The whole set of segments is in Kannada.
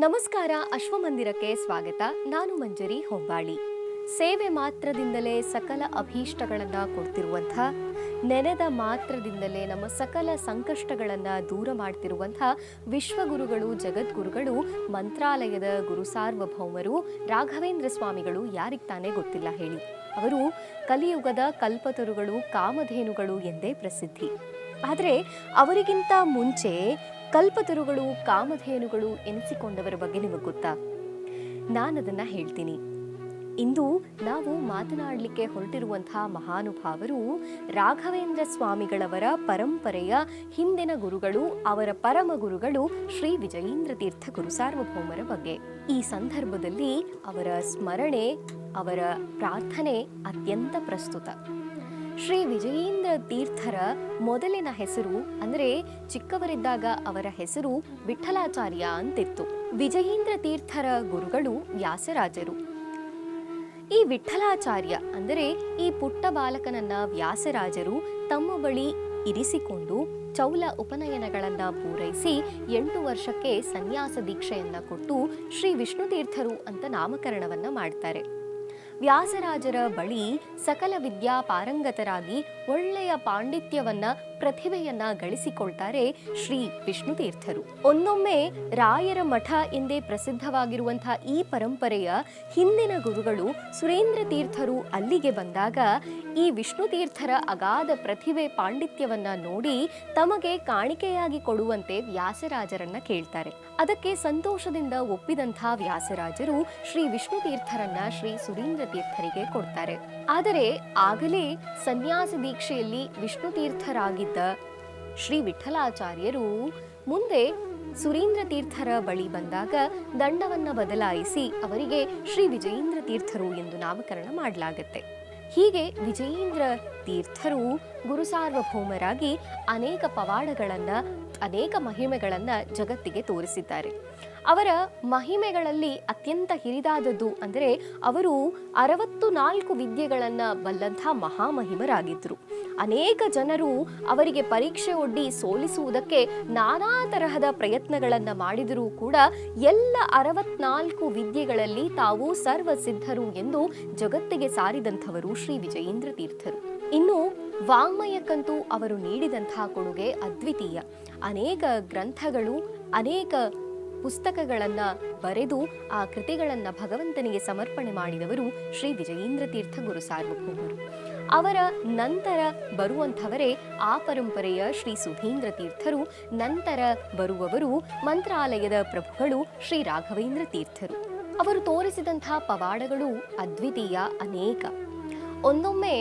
ನಮಸ್ಕಾರ, ಅಶ್ವಮಂದಿರಕ್ಕೆ ಸ್ವಾಗತ. ನಾನು ಮಂಜರಿ ಹೊಂಬಾಳಿ. ಸೇವೆ ಮಾತ್ರದಿಂದಲೇ ಸಕಲ ಅಭೀಷ್ಟಗಳನ್ನು ಕೊಡ್ತಿರುವಂಥ, ನೆನೆದ ಮಾತ್ರದಿಂದಲೇ ನಮ್ಮ ಸಕಲ ಸಂಕಷ್ಟಗಳನ್ನ ದೂರ ಮಾಡ್ತಿರುವಂಥ ವಿಶ್ವಗುರುಗಳು, ಜಗದ್ಗುರುಗಳು, ಮಂತ್ರಾಲಯದ ಗುರು ಸಾರ್ವಭೌಮರು, ರಾಘವೇಂದ್ರ ಸ್ವಾಮಿಗಳು ಯಾರಿಗೆ ತಾನೇ ಗೊತ್ತಿಲ್ಲ ಹೇಳಿ. ಅವರು ಕಲಿಯುಗದ ಕಲ್ಪತರುಗಳು, ಕಾಮಧೇನುಗಳು ಎಂದೇ ಪ್ರಸಿದ್ಧಿ. ಆದರೆ ಅವರಿಗಿಂತ ಮುಂಚೆ ಕಲ್ಪತರುಗಳು, ಕಾಮಧೇನುಗಳು ಎನಿಸಿಕೊಂಡವರ ಬಗ್ಗೆ ನಿಮಗೆ ಗೊತ್ತಾ? ನಾನದನ್ನ ಹೇಳ್ತೀನಿ. ಇಂದು ನಾವು ಮಾತನಾಡಲಿಕ್ಕೆ ಹೊರಟಿರುವಂತಹ ಮಹಾನುಭಾವರು ರಾಘವೇಂದ್ರ ಸ್ವಾಮಿಗಳವರ ಪರಂಪರೆಯ ಹಿಂದಿನ ಗುರುಗಳು, ಅವರ ಪರಮ ಗುರುಗಳು ಶ್ರೀ ವಿಜಯೇಂದ್ರ ತೀರ್ಥ ಗುರು ಸಾರ್ವಭೌಮರ ಬಗ್ಗೆ. ಈ ಸಂದರ್ಭದಲ್ಲಿ ಅವರ ಸ್ಮರಣೆ, ಅವರ ಪ್ರಾರ್ಥನೆ ಅತ್ಯಂತ ಪ್ರಸ್ತುತ. ಶ್ರೀ ವಿಜಯೇಂದ್ರ ತೀರ್ಥರ ಮೊದಲಿನ ಹೆಸರು ಅಂದರೆ ಚಿಕ್ಕವರಿದ್ದಾಗ ಅವರ ಹೆಸರು ವಿಠಲಾಚಾರ್ಯ ಅಂತಿತ್ತು. ವಿಜಯೇಂದ್ರ ತೀರ್ಥರ ಗುರುಗಳು ವ್ಯಾಸರಾಜರು. ಈ ವಿಠಲಾಚಾರ್ಯ ಅಂದರೆ ಈ ಪುಟ್ಟ ಬಾಲಕನನ್ನ ವ್ಯಾಸರಾಜರು ತಮ್ಮ ಬಳಿ ಇರಿಸಿಕೊಂಡು ಚೌಲ ಉಪನಯನಗಳನ್ನು ಪೂರೈಸಿ ಎಂಟು ವರ್ಷಕ್ಕೆ ಸನ್ಯಾಸ ದೀಕ್ಷೆಯನ್ನು ಕೊಟ್ಟು ಶ್ರೀ ವಿಷ್ಣು ತೀರ್ಥರು ಅಂತ ನಾಮಕರಣವನ್ನ ಮಾಡ್ತಾರೆ. ವ್ಯಾಸರಾಜರ ಬಳಿ ಸಕಲ ವಿದ್ಯಾ ಪಾರಂಗತರಾಗಿ ಒಳ್ಳೆಯ ಪಾಂಡಿತ್ಯವನ್ನ ಪ್ರತಿಭೆಯನ್ನ ಗಳಿಸಿಕೊಳ್ತಾರೆ ಶ್ರೀ ವಿಷ್ಣು ತೀರ್ಥರು. ಒಂದೊಮ್ಮೆ ರಾಯರ ಮಠ ಎಂದೇ ಪ್ರಸಿದ್ಧವಾಗಿರುವಂತಹ ಈ ಪರಂಪರೆಯ ಹಿಂದಿನ ಗುರುಗಳು ಸುರೇಂದ್ರ ತೀರ್ಥರು ಅಲ್ಲಿಗೆ ಬಂದಾಗ ಈ ವಿಷ್ಣು ತೀರ್ಥರ ಅಗಾಧ ಪ್ರತಿಭೆ ಪಾಂಡಿತ್ಯವನ್ನ ನೋಡಿ ತಮಗೆ ಕಾಣಿಕೆಯಾಗಿ ಕೊಡುವಂತೆ ವ್ಯಾಸರಾಜರನ್ನ ಕೇಳ್ತಾರೆ. ಅದಕ್ಕೆ ಸಂತೋಷದಿಂದ ಒಪ್ಪಿದಂಥ ವ್ಯಾಸರಾಜರು ಶ್ರೀ ವಿಷ್ಣು ತೀರ್ಥರನ್ನ ಶ್ರೀ ಸುರೇಂದ್ರ ತೀರ್ಥರಿಗೆ ಕೊಡ್ತಾರೆ. ಆದರೆ ಆಗಲೇ ಸನ್ಯಾಸ ದೀಕ್ಷೆಯಲ್ಲಿ ವಿಷ್ಣು ತೀರ್ಥರಾಗಿದ್ದ ಶ್ರೀ ವಿಠಲಾಚಾರ್ಯರು ಮುಂದೆ ಸುರೀಂದ್ರ ತೀರ್ಥರ ಬಳಿ ಬಂದಾಗ ದಂಡವನ್ನ ಬದಲಾಯಿಸಿ ಅವರಿಗೆ ಶ್ರೀ ವಿಜಯೇಂದ್ರ ತೀರ್ಥರು ಎಂದು ನಾಮಕರಣ ಮಾಡಲಾಗತ್ತೆ. ಹೀಗೆ ವಿಜಯೇಂದ್ರ ತೀರ್ಥರು ಗುರು ಸಾರ್ವಭೌಮರಾಗಿ ಅನೇಕ ಪವಾಡಗಳನ್ನ ಅನೇಕ ಮಹಿಮೆಗಳನ್ನು ಜಗತ್ತಿಗೆ ತೋರಿಸಿದ್ದಾರೆ. ಅವರ ಮಹಿಮೆಗಳಲ್ಲಿ ಅತ್ಯಂತ ಹಿರಿದಾದದ್ದು ಅಂದರೆ ಅವರು ಅರವತ್ತು ನಾಲ್ಕು ವಿದ್ಯೆಗಳನ್ನು ಬಲ್ಲಂಥ ಮಹಾಮಹಿಮರಾಗಿದ್ದರು ಅನೇಕ ಜನರು ಅವರಿಗೆ ಪರೀಕ್ಷೆ ಒಡ್ಡಿ ಸೋಲಿಸುವುದಕ್ಕೆ ನಾನಾ ತರಹದ ಪ್ರಯತ್ನಗಳನ್ನು ಮಾಡಿದರೂ ಕೂಡ ಎಲ್ಲ ಅರವತ್ನಾಲ್ಕು ವಿದ್ಯೆಗಳಲ್ಲಿ ತಾವು ಸರ್ವಸಿದ್ಧರು ಎಂದು ಜಗತ್ತಿಗೆ ಸಾರಿದಂಥವರು ಶ್ರೀ ವಿಜಯೇಂದ್ರ ತೀರ್ಥರು ಇನ್ನು ವಾಂಗ್ಮಯಕ್ಕಂತೂ ಅವರು ನೀಡಿದಂತಹ ಕೊಡುಗೆ ಅದ್ವಿತೀಯ. ಅನೇಕ ಗ್ರಂಥಗಳು, ಅನೇಕ ಪುಸ್ತಕಗಳನ್ನು ಬರೆದು ಆ ಕೃತಿಗಳನ್ನು ಭಗವಂತನಿಗೆ ಸಮರ್ಪಣೆ ಮಾಡಿದವರು ಶ್ರೀ ವಿಜಯೇಂದ್ರ ತೀರ್ಥ ಗುರು ಸಾರ್ವಭೌಮರು. ಅವರ ನಂತರ ಬರುವಂಥವರೇ ಆ ಪರಂಪರೆಯ ಶ್ರೀ ಸುಧೀಂದ್ರ ತೀರ್ಥರು, ನಂತರ ಬರುವವರು ಮಂತ್ರಾಲಯದ ಪ್ರಭುಗಳು ಶ್ರೀ ರಾಘವೇಂದ್ರ ತೀರ್ಥರು. ಅವರು ತೋರಿಸಿದಂಥ ಪವಾಡಗಳು ಅದ್ವಿತೀಯ ಅನೇಕ. ಒಂದೊಮ್ಮೆ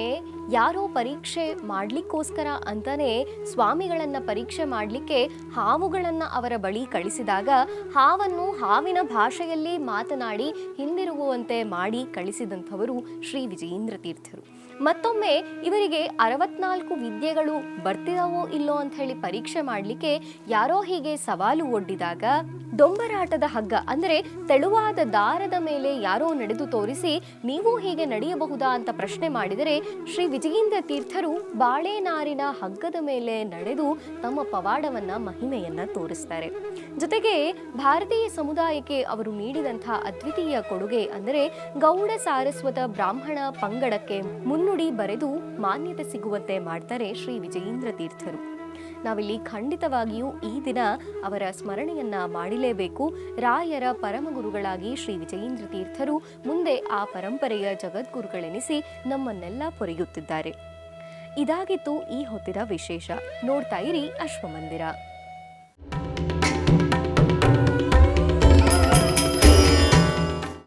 ಯಾರೋ ಪರೀಕ್ಷೆ ಮಾಡಲಿಕ್ಕೋಸ್ಕರ ಅಂತಾನೆ ಸ್ವಾಮಿಗಳನ್ನು ಪರೀಕ್ಷೆ ಮಾಡಲಿಕ್ಕೆ ಹಾವುಗಳನ್ನು ಅವರ ಬಳಿ ಕಳಿಸಿದಾಗ ಹಾವನ್ನು ಹಾವಿನ ಭಾಷೆಯಲ್ಲಿ ಮಾತನಾಡಿ ಹಿಂದಿರುಗುವಂತೆ ಮಾಡಿ ಕಳಿಸಿದಂಥವರು ಶ್ರೀ ವಿಜಯೇಂದ್ರ ತೀರ್ಥರು. ಮತ್ತೊಮ್ಮೆ ಇವರಿಗೆ ಅರವತ್ನಾಲ್ಕು ವಿದ್ಯೆಗಳು ಬರ್ತಿದಾವೋ ಇಲ್ಲೋ ಅಂತ ಹೇಳಿ ಪರೀಕ್ಷೆ ಮಾಡಲಿಕ್ಕೆ ಯಾರೋ ಹೀಗೆ ಸವಾಲು ಒಡ್ಡಿದಾಗ ಡೊಂಬರಾಟದ ಹಗ್ಗ ಅಂದರೆ ತೆಳುವಾದ ದಾರದ ಮೇಲೆ ಯಾರೋ ನಡೆದು ತೋರಿಸಿ, ನೀವು ಹೀಗೆ ನಡೆಯಬಹುದಾ? ಅಂತ ಪ್ರಶ್ನೆ ಮಾಡಿದರೆ ಶ್ರೀ ವಿಜಯೇಂದ್ರ ತೀರ್ಥರು ಬಾಳೆನಾರಿನ ಹಗ್ಗದ ಮೇಲೆ ನಡೆದು ತಮ್ಮ ಪವಾಡವನ್ನ ಮಹಿಮೆಯನ್ನ ತೋರಿಸ್ತಾರೆ. ಜೊತೆಗೆ ಭಾರತೀಯ ಸಮುದಾಯಕ್ಕೆ ಅವರು ನೀಡಿದಂತಹ ಅದ್ವಿತೀಯ ಕೊಡುಗೆ ಅಂದರೆ ಗೌಡ ಸಾರಸ್ವತ ಬ್ರಾಹ್ಮಣ ಪಂಗಡಕ್ಕೆ ಮುನ್ನುಡಿ ಬರೆದು ಮಾನ್ಯತೆ ಸಿಗುವಂತೆ ಮಾಡ್ತಾರೆ ಶ್ರೀ ವಿಜಯೇಂದ್ರ ತೀರ್ಥರು. ನಾವಿಲ್ಲಿ ಖಂಡಿತವಾಗಿಯೂ ಈ ದಿನ ಅವರ ಸ್ಮರಣೆಯನ್ನ ಮಾಡಲೇಬೇಕು. ರಾಯರ ಪರಮಗುರುಗಳಾಗಿ ಶ್ರೀ ವಿಜಯೇಂದ್ರ ತೀರ್ಥರು ಮುಂದೆ ಆ ಪರಂಪರೆಯ ಜಗದ್ಗುರುಗಳೆನಿಸಿ ನಮ್ಮನ್ನೆಲ್ಲ ಪೊರೆಯುತ್ತಿದ್ದಾರೆ. ಇದಾಗಿತ್ತು ಈ ಹೊತ್ತಿನ ವಿಶೇಷ. ನೋಡ್ತಾ ಇರಿ ಅಶ್ವಮಂದಿರ.